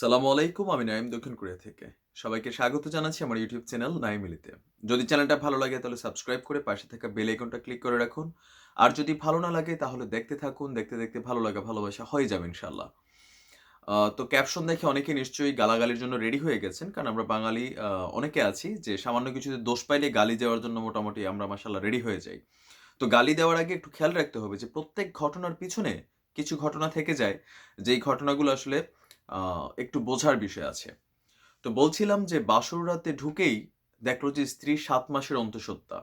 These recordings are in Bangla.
সালামু আলাইকুম, আমি নাইম দক্ষিণ কোরিয়া থেকে। সবাইকে স্বাগত জানাচ্ছি আমার ইউটিউব চ্যানেল নাইমিলিতে। যদি চ্যানেলটা ভালো লাগে তাহলে সাবস্ক্রাইব করে পাশে থাকা বেল আইকনটা ক্লিক করে রাখুন। আর যদি ভালো না লাগে তাহলে দেখতে থাকুন, দেখতে দেখতে ভালো লাগা ভালোবাসা হয়ে যাবে ইনশাল্লাহ তো ক্যাপশন দেখে অনেকে নিশ্চয়ই গালাগালির জন্য রেডি হয়ে গেছেন, কারণ আমরা বাঙালি অনেকে আছি যে সামান্য কিছুতে দোষ পাইলে গালি দেওয়ার জন্য মোটামুটি আমরা মাসাল্লাহ রেডি হয়ে যাই। তো গালি দেওয়ার আগে একটু খেয়াল রাখতে হবে যে প্রত্যেক ঘটনার পিছনে কিছু ঘটনা থেকে যায়। যেই ঘটনাগুলো আসলে একটু বোঝার বিষয় আছে। তো বলছিলাম যে বাসর রাতে ঢুকেই দেখল যে স্ত্রী সাত মাসের অন্তঃসত্ত্বা।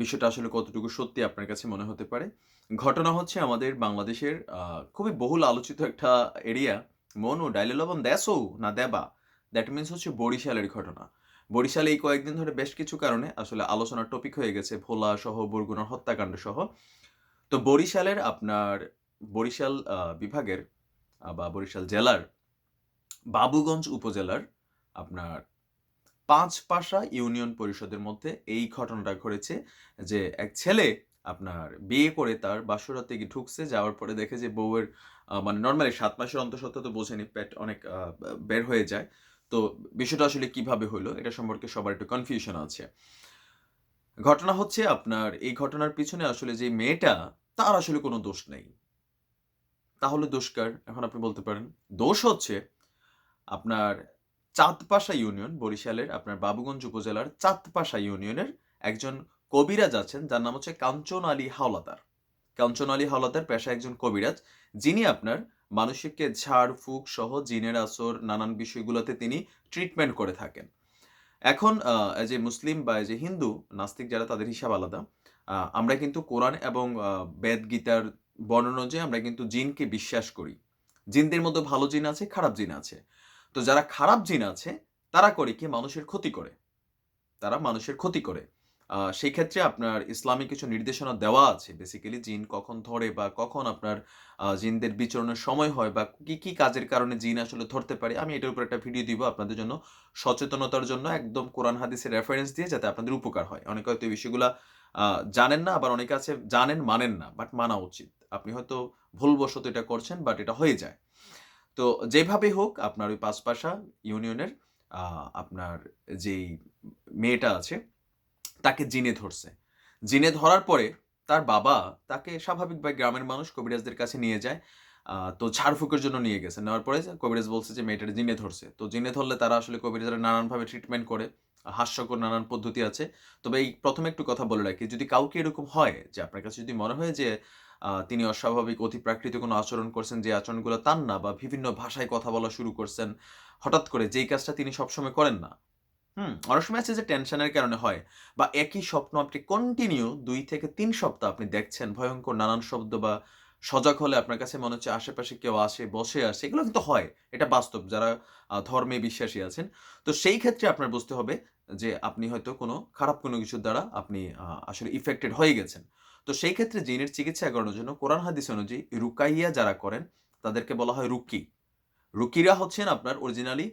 বিষয়টা আসলে কতটুকু সত্যি আপনার কাছে মনে হতে পারে? ঘটনা হচ্ছে আমাদের বাংলাদেশের খুবই বহুল আলোচিত একটা এরিয়া, মনু ডাইলে লবণ দেসো না দেবা দ্যাট মিনস হচ্ছে বরিশালের ঘটনা। বরিশালে এই কয়েকদিন ধরে বেশ কিছু কারণে আসলে আলোচনার টপিক হয়ে গেছে, ভোলা সহ বরগুনার হত্যাকাণ্ড সহ। তো বরিশালের আপনার, বরিশাল বিভাগের বা বরিশাল জেলার বাবুগঞ্জ উপজেলার আপনার পাঁচপাশা ইউনিয়ন পরিষদের মধ্যে এই ঘটনাটা ঘটেছে যে এক ছেলে আপনার বিয়ে করে তার বাসরাতে গিয়ে ঢুকছে, যাওয়ার পরে দেখে যে বউয়ের মানে নর্মালি সাত মাসের অন্তঃসত্ত্বা তো বোঝেনি, পেট অনেক বের হয়ে যায়। তো বিষয়টা আসলে কীভাবে হলো এটা সম্পর্কে সবার একটু কনফিউশন আছে। ঘটনা হচ্ছে আপনার এই ঘটনার পিছনে আসলে যে মেয়েটা, তার আসলে কোনো দোষ নেই। তাহলে দোষকার, এখন আপনি বলতে পারেন, দোষ হচ্ছে আপনার চাঁদপাশা ইউনিয়ন, বরিশালের আপনার বাবুগঞ্জ উপজেলার চাঁদপাশা ইউনিয়নের একজন কবিরাজ আছেন, যার নাম হচ্ছে কাঞ্চন আলী হাওলাদার। কাঞ্চন আলী হাওলাদার পেশা একজন কবিরাজ, যিনি আপনার মানুষকে ঝাড়, ফুক সহ জিনের আসর, নানান বিষয়গুলোতে তিনি ট্রিটমেন্ট করে থাকেন। এখন এ মুসলিম বা এ হিন্দু, নাস্তিক যারা, তাদের হিসাব আলাদা। আমরা কিন্তু কোরআন এবং বেদ গীতার বর্ণনা অনুযায়ী আমরা কিন্তু জিনকে বিশ্বাস করি। জিনদের মধ্যে ভালো জিন আছে, খারাপ জিন আছে। তো যারা খারাপ জিন আছে, তারা করে কি? মানুষের ক্ষতি করে। তারা মানুষের ক্ষতি করে। সেই ক্ষেত্রে আপনার ইসলামিক কিছু নির্দেশনা দেওয়া আছে। বেসিক্যালি জিন কখন ধরে বা কখন আপনার জিনদের বিচরণের সময় হয় বা কি কি কাজের কারণে জিন আসলে ধরতে পারে? আমি এটার উপর একটা ভিডিও দিব আপনাদের জন্য। সচেতনতার জন্য একদম কোরআন হাদিসের রেফারেন্স দিয়ে যাতে আপনাদের উপকার হয়। অনেকে হয়তো এই বিষয়গুলো জানেন না, আবার অনেকে আছে জানেন, মানেন না বাট মানা উচিত। আপনি হয়তো ভুলবশত এটা করছেন বাট এটা হয়ে যায়। তো যেভাবে হোক, আপনার ওই পাশপাশা ইউনিয়নের আপনার যেই মেয়েটা আছে, তাকে জিনে ধরছে। জিনে ধরার পরে তার বাবা তাকে স্বাভাবিকভাবে গ্রামের মানুষ কবিরাজদের কাছে নিয়ে যায় তো ঝাড়ফুঁকের জন্য নিয়ে গেছে। নেওয়ার পরে কবিরাজ বলছে যে, মেয়েটার জিনে ধরছে। তো জিনে ধরলে তারা আসলে কবিরাজরা নানানভাবে ট্রিটমেন্ট করে, হাস্যকর নানান পদ্ধতি আছে। তবে এই প্রথমে একটু কথা বলে রাখি, যদি কাউকে এরকম হয় যে, আপনার কাছে যদি মনে হয় যে তিনি অস্বাভাবিক অতিপ্রাকৃত কোনো আচরণ করছেন, যে আচরণগুলো তার না বা বিভিন্ন ভাষায় কথা বলা শুরু করছেন, হঠাৎ করে যেই কাজটা তিনি সবসময় করেন না। হুম, অনেক সময় আছে যে টেনশনের কারণে হয় বা একই স্বপ্ন আপনি কন্টিনিউ দুই থেকে তিন সপ্তাহ আপনি দেখছেন, ভয়ঙ্কর নানান শব্দ বা সজাগ হলে আপনার কাছে মনে হচ্ছে আশেপাশে কেউ আসে, বসে আসে, এগুলো কিন্তু হয়, এটা বাস্তব, যারা ধর্মে বিশ্বাসী আছেন। তো সেই ক্ষেত্রে আপনার বুঝতে হবে যে আপনি হয়তো কোনো খারাপ কোনো কিছুর দ্বারা আপনি আসলে ইফেক্টেড হয়ে গেছেন। তো সেই ক্ষেত্রে জিনের চিকিৎসা করানোর জন্য কোরআন হাদিস অনুযায়ী রুকাইয়া যারা করেন, তাদেরকে বলা হয় রুকি। রুকিরা হচ্ছেন আপনার অরিজিনালি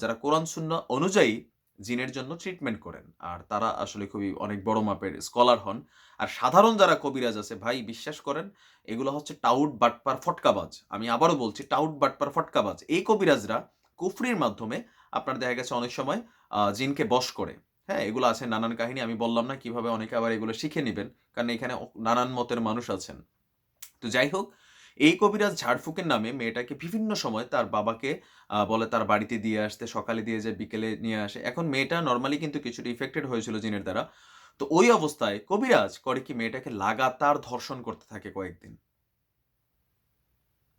যারা কোরআন শূন্য অনুযায়ী জিনের জন্য ট্রিটমেন্ট করেন। আর তারা আসলে খুবই অনেক বড় মাপের স্কলার হন। আর সাধারণ যারা কবিরাজ আছে, ভাই বিশ্বাস করেন, এগুলো হচ্ছে টাউট বাটপার ফটকাবাজ। আমি আবারও বলছি, টাউট বাটপার ফটকাবাজ। এই কবিরাজরা কুফরির মাধ্যমে আপনার দেখা গেছে অনেক সময় জিনকে বশ করে। হ্যাঁ এগুলো আছে নানান কাহিনী। আমি বললাম না কীভাবে অনেকে আবার এগুলো শিখে নেবেন, কারণ এখানে নানান মতের মানুষ আছেন। তো যাই হোক, এই কবিরাজ ঝাড়ফুকের নামে মেয়েটাকে বিভিন্ন সময় তার বাবাকে বলে তার বাড়িতে দিয়ে আসতে, সকালে দিয়ে যায়, বিকেলে নিয়ে আসে। এখন মেয়েটা নর্মালি কিন্তু কিছুটা ইফেক্টেড হয়েছিল জিনের দ্বারা। তো ওই অবস্থায় কবিরাজ করে কি মেয়েটাকে লাগাতার ধর্ষণ করতে থাকে কয়েকদিন?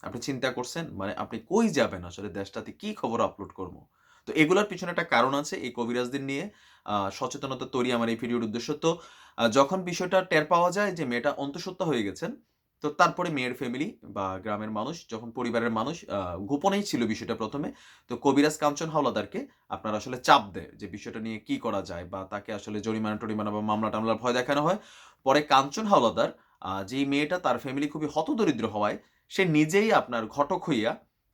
আপনি চিন্তা করছেন মানে আপনি কই যাবেন আসলে? দেশটাতে কি খবর আপলোড করব? তো এগুলোর পিছনে একটা কারণ আছে এই কবিরাজদের নিয়ে। সচেতনতা তৈরি আমার এই ভিডিওর উদ্দেশ্য। তো যখন বিষয়টা টের পাওয়া যায় যে মেয়েটা অন্তঃসত্ত্বা হয়ে গেছেন, তো তারপরে মেয়ের ফ্যামিলি বা গ্রামের মানুষ, যখন পরিবারের মানুষ গোপনেই ছিল বিষয়টা প্রথমে, তো কবিরাজ কাঞ্চন হাওলাদারকে আপনার আসলে চাপ দেয় যে বিষয়টা নিয়ে কি করা যায় বা তাকে আসলে জরিমানা টরিমানা বা মামলা টামলার ভয় দেখানো হয়। পরে কাঞ্চন হাওলাদার যেই মেয়েটা তার ফ্যামিলি খুবই হতদরিদ্র হওয়ায়, সে নিজেই আপনার ঘটক হইয়া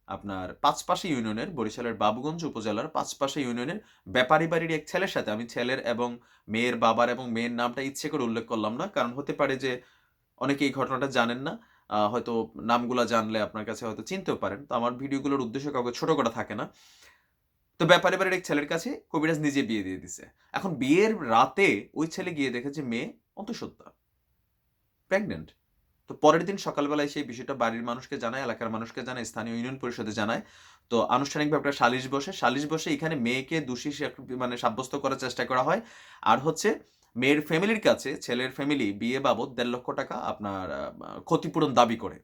আপনার পাঁচপাশা ইউনিয়নের, বরিশালের বাবুগঞ্জ উপজেলার পাঁচপাশা ইউনিয়নের ব্যাপারী বাড়ির এক ছেলের সাথে। আমি ছেলের এবং মেয়ের বাবার এবং মেয়ের নামটা ইচ্ছে করে উল্লেখ করলাম না, কারণ হতে পারে যে অনেকে এই ঘটনাটা জানেন না। হয়তো নামগুলা জানলে আপনার কাছে হয়তো চিনতেও পারেন। তো আমার ভিডিওগুলোর উদ্দেশ্য কাউকে ছোট করা থাকে না। তো ব্যাপারে বাড়ির এক ছেলের কাছে কবিরাজ নিজে বিয়ে দিয়ে দিছে। এখন বিয়ের রাতে ওই ছেলে গিয়ে দেখেছে মেয়ে অন্তঃসত্ত্বা প্রেগনেন্ট তো পরের দিন সকালবেলায় সেই বিষয়টা বাড়ির মানুষকে জানায়, এলাকার মানুষকে জানায়, স্থানীয় ইউনিয়ন পরিষদে জানায়। তো আনুষ্ঠানিকভাবে একটা সালিশ বসে সালিশ বসে এখানে মেয়েকে দোষী মানে সাব্যস্ত করার চেষ্টা করা হয়। আর হচ্ছে মেয়ের ফ্যামিলির কাছে, ছেলের ফ্যামিলি বিয়ে বাবদ দেড় লক্ষ টাকা আপনার ক্ষতিপূরণ দাবি করে।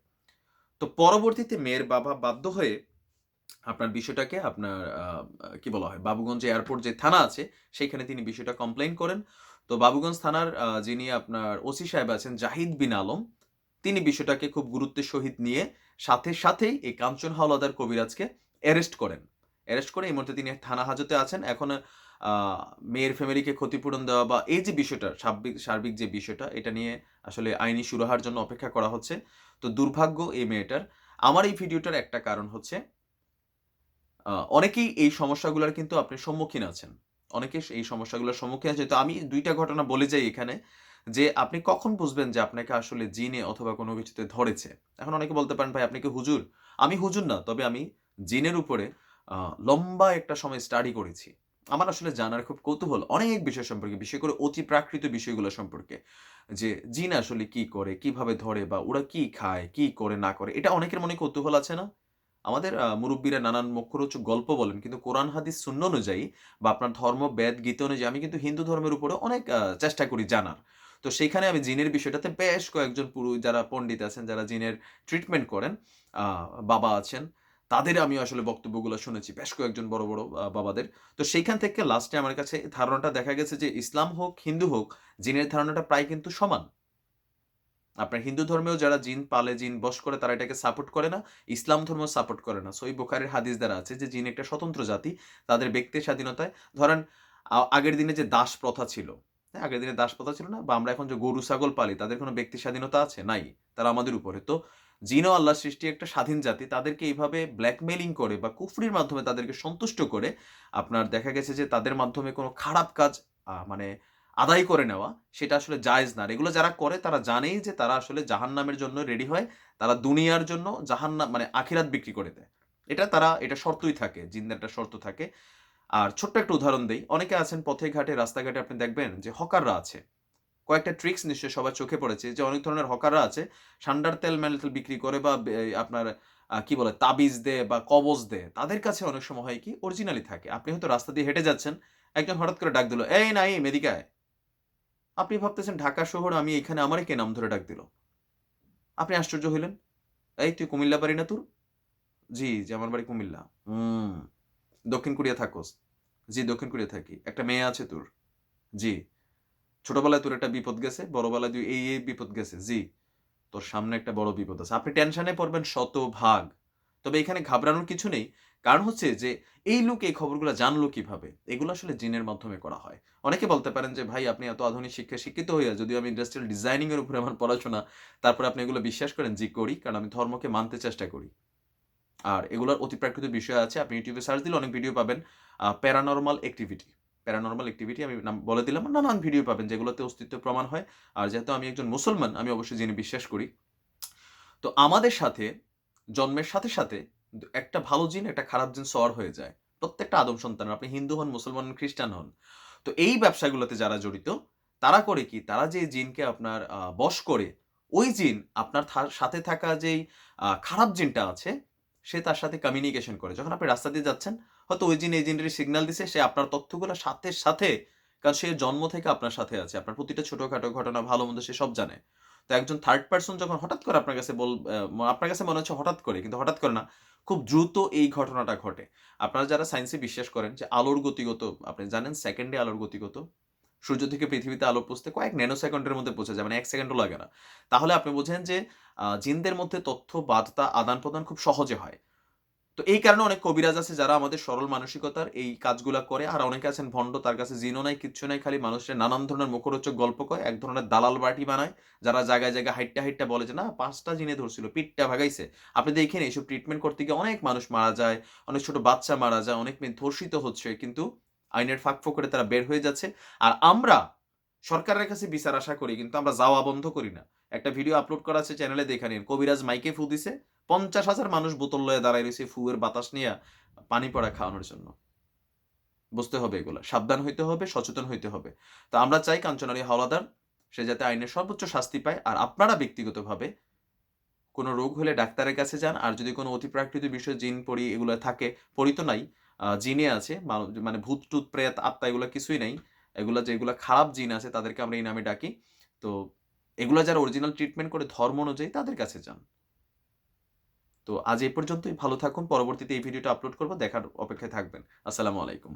তো পরবর্তীতে মেয়ের বাবা বাধ্য হয়ে আপনার বিষয়টাকে আপনার কি বলা হয়, বাবুগঞ্জ এয়ারপোর্ট যে থানা আছে সেইখানে তিনি বিষয়টা কমপ্লেন করেন। তো বাবুগঞ্জ থানার যিনি আপনার ওসি সাহেব আছেন, জাহিদ বিন আলম তিনি বিষয়টাকে খুব গুরুত্বের সহিত নিয়ে সাথে সাথেই এই কাঞ্চন হাওলাদার কবিরাজকে অ্যারেস্ট করেন। অ্যারেস্ট করে এই মুহূর্তে তিনি থানা হাজতে আছেন। এখন মেয়ের ফ্যামিলিকে ক্ষতিপূরণ দেওয়া বা এই যে বিষয়টা সার্বিক সার্বিক যে বিষয়টা, এটা নিয়ে আসলে আইনি সুরাহার জন্য অপেক্ষা করা হচ্ছে। তো দুর্ভাগ্য এই মেয়েটার। আমার এই ভিডিওটার একটা কারণ হচ্ছে অনেকেই এই সমস্যাগুলোর কিন্তু আপনি সম্মুখীন আছেন। অনেকে এই সমস্যাগুলোর সম্মুখীন আছে তো আমি দুইটা ঘটনা বলে যাই এখানে। যে আপনি কখন বুঝবেন যে আপনাকে আসলে জিনে অথবা কোনো কিছুতে ধরেছে? এখন অনেকে বলতে পারেন, ভাই, আপনি কি হুজুর? আমি হুজুর না, তবে আমি জিনের উপরে লম্বা একটা সময় স্টাডি করেছি। আমার আসলে জানার খুব কৌতূহল অনেক বিষয় সম্পর্কে, বিশেষ করে অতি প্রাকৃত বিষয়গুলো সম্পর্কে, যে জিন আসলে কি করে, কীভাবে ধরে বা ওরা কি খায়, কি করে, না করে, এটা অনেকের মনে কৌতূহল আছে না? আমাদের মুরব্বীরা নানান মুখ্যরোচক গল্প বলেন, কিন্তু কোরআন, হাদিস শূন্য অনুযায়ী বা আপনার ধর্ম, বেদ, গীত অনুযায়ী আমি কিন্তু হিন্দু ধর্মের উপরে অনেক চেষ্টা করি জানার। তো সেইখানে আমি জিনের বিষয়টাতে বেশ কয়েকজন পুরো যারা পণ্ডিত আছেন, যারা জিনের ট্রিটমেন্ট করেন বাবা আছেন, তাদের আমি আসলে বক্তব্যগুলো শুনেছি, বেশ কয়েকজন বড় বড় বাবাদের। তো সেইখান থেকে লাস্টে আমার কাছে ধারণাটা দেখা গেছে যে ইসলাম হোক, হিন্দু হোক, জিনের ধারণাটা প্রায় কিন্তু সমান। আপনার হিন্দু ধর্মেও যারা জিন পালে, জিন বশ করে, তারা এটাকে সাপোর্ট করে না, ইসলাম ধর্ম সাপোর্ট করে না। সই বোখারের হাদিস দ্বারা আছে যে জিন একটা স্বতন্ত্র জাতি, তাদের ব্যক্তি স্বাধীনতায়, ধরেন আগের দিনে যে দাস প্রথা ছিল আগের দিনে দাস প্রথা ছিল না, বা আমরা এখন যে গরু, ছাগল পালি, তাদের কোনো ব্যক্তি স্বাধীনতা আছে? নাই, তারা আমাদের উপরে। তো জিনও আল্লাহ সৃষ্টি একটা স্বাধীন জাতি, তাদেরকে এইভাবে ব্ল্যাকমেলিং করে বা কুফরির মাধ্যমে তাদেরকে সন্তুষ্ট করে আপনার দেখা গেছে যে তাদের মাধ্যমে কোনো খারাপ কাজ মানে আদায় করে নেওয়া, সেটা আসলে জায়েজ না। এগুলো যারা করে, তারা জানেই যে তারা আসলে জাহান্নামের জন্য রেডি হয়, তারা দুনিয়ার জন্য জাহান্নাম মানে আখিরাত বিক্রি করে দেয়। এটা তারা, এটা শর্তই থাকে, জিন্দের একটা শর্ত থাকে। আর ছোট্ট একটা উদাহরণ দেই। অনেকে আছেন পথে ঘাটে, রাস্তাঘাটে আপনি দেখবেন যে হকাররা আছে। কয়েকটা ট্রিক্স নিশ্চয়ই সবার চোখে পড়েছে যে অনেক ধরনের হকাররা আছে, সান্ডার তেল মেল তেল বিক্রি করে বা আপনার কি বলে, তাবিজ দেয় বা কবজ দেয়। তাদের কাছে অনেক সময় হয় কি অরিজিনালি থাকে। আপনি হয়তো রাস্তা দিয়ে হেঁটে যাচ্ছেন, একজন হঠাৎ করে ডাক দিল, এই নাই মেদিকায় আপনি ভাবতেছেন, ঢাকা শহর, আমি এখানে আমারই কে নাম ধরে ডাক দিল। আপনি আশ্চর্য হইলেন, এই, তুই কুমিল্লা বাড়ি না তোর? জি জি, আমার বাড়ি কুমিল্লা। হুম। দক্ষিণ কোরিয়া থাকোস। জি, দক্ষিণ কোরিয়া থাকি। একটা মেয়ে আছে তোর। জি। ছোটবেলায় তোর একটা বিপদ গেছে, বড়বেলায় তুই এই এই বিপদ গেছে। জি, তোর সামনে একটা বড় বিপদ আছে। আপনি টেনশনে পড়বেন শত ভাগ তবে এখানে ঘাবড়ানোর কিছু নেই। কারণ হচ্ছে যে, এই লোক এই খবরগুলো জানলো কীভাবে? এগুলো আসলে জিনের মাধ্যমে করা হয়। অনেকে বলতে পারেন যে, ভাই, আপনি এত আধুনিক শিক্ষা শিক্ষিত হইয়া যদিও আমি ইন্ডাস্ট্রিয়াল ডিজাইনিং এর উপরে আমার পড়াশোনা, তারপরে আপনি এগুলো বিশ্বাস করেন? জি, করি। কারণ আমি ধর্মকে মানতে চেষ্টা করি। আর এগুলোর অতিপ্রাকৃত বিষয় আছে। আপনি ইউটিউবে সার্চ দিলে অনেক ভিডিও পাবেন। প্যারানর্মাল অ্যাক্টিভিটি প্যারানর্মাল অ্যাক্টিভিটি আমি নাম বলে দিলাম, নানান ভিডিও পাবেন যেগুলোতে অস্তিত্ব প্রমাণ হয়। আর যেহেতু আমি একজন মুসলমান, আমি অবশ্যই জেনে বিশ্বাস করি। তো আমাদের সাথে, জন্মের সাথে সাথে একটা ভালো জিন, একটা খারাপ জিন সর হয়ে যায়। প্রত্যেকটা আদম সন্তান আপনি হিন্দু হন, মুসলমান হন, খ্রিস্টান হন। তো এই ব্যবসাগুলোতে যারা জড়িত, তারা করে কি? তারা যে জিনকে আপনার বশ করে, ওই জিন আপনার সাথে থাকা যেই খারাপ জিনটা আছে সে তার সাথে কমিউনিকেশন করে। যখন আপনি রাস্তা দিয়ে যাচ্ছেন, হয়তো ওই জিন, এই জিনের সিগন্যাল দিছে, সে আপনার তথ্যগুলো সাথে সাথে, কারণ সে জন্ম থেকে আপনার সাথে আছে। আপনার প্রতিটা ছোটখাটো ঘটনা ভালো মন্দ সে সব জানে। তো একজন থার্ড পার্সন যখন হঠাৎ করে আপনার কাছে বল আপনার কাছে মনে হচ্ছে হঠাৎ করে, কিন্তু হঠাৎ করে না, খুব দ্রুত এই ঘটনাটা ঘটে। আপনারা যারা সায়েন্সে বিশ্বাস করেন যে আলোর গতিগত, আপনি জানেন সেকেন্ডে আলোর গতিগত? সূর্য থেকে পৃথিবীতে আলো পৌঁছতে কয়েক ন্যানো সেকেন্ডের মধ্যে পৌঁছে যায় মানে এক সেকেন্ডও লাগে না। তাহলে আপনি বোঝেন যে জিনদের মধ্যে তথ্য, বার্তা আদান প্রদান খুব সহজে হয়। তো এই কারণে অনেক কবিরাজ আছে যারা আমাদের সরল মানসিকতার এই কাজগুলা করে, আর অনেকে আছেন ভণ্ড, তার কাছে জিনও নাই, কিচ্ছু নাই, খালি মানুষের নানান ধরনের মুখরোচক গল্প কয়, এক ধরনের দালাল বাটি বানায়, যারা জায়গায় জায়গায় হাইটটা হাইটটা বলে যে, না, পাঁচটা জিনে ধরছিল, পিঠটা ভাগাইছে। আপনি দেখেন এইসব ট্রিটমেন্ট করতে গিয়ে অনেক মানুষ মারা যায়, অনেক ছোট বাচ্চা মারা যায়, অনেক মেয়ে ধর্ষিত হচ্ছে, কিন্তু আইনের ফাঁক ফোকরে তারা বের হয়ে যাচ্ছে। আর আমরা সরকারের কাছে বিচার আশা করি, কিন্তু আমরা যাওয়া বন্ধ করি না। একটা ভিডিও আপলোড করা আছে চ্যানেলে দেখে নিন। কবিরাজ মাইকে ফু দিছে। পঞ্চাশ হাজার মানুষ বোতল লয়ে দাঁড়ায় রয়েছে ফুয়ের বাতাস নিয়ে পানি পড়া খাওয়ানোর জন্য। বুঝতে হবে এগুলো। সাবধান হইতে হবে, সচেতন হইতে হবে। তো আমরা চাই কাঞ্চনারী হাওলাদার, সে যাতে আইনের সর্বোচ্চ শাস্তি পায়। আর আপনারা ব্যক্তিগতভাবে কোনো রোগ হলে ডাক্তারের কাছে যান। আর যদি কোনো অতিপ্রাকৃত বিষয়, জিন পড়ি এগুলো থাকে পড়ি তো নাই জিনে আছে মানে ভূত, টুত, প্রেত আত্মা এগুলো কিছুই নাই। এগুলা যেগুলো খারাপ জিন আছে তাদেরকে আমরা এই নামে ডাকি। তো এগুলো যারা অরিজিনাল ট্রিটমেন্ট করে ধর্ম অনুযায়ী তাদের কাছে যান। তো আজ এই পর্যন্তই। ভালো থাকুন। পরবর্তীতে এই ভিডিওটা আপলোড করব। দেখার অপেক্ষায় থাকবেন। আসসালামু আলাইকুম।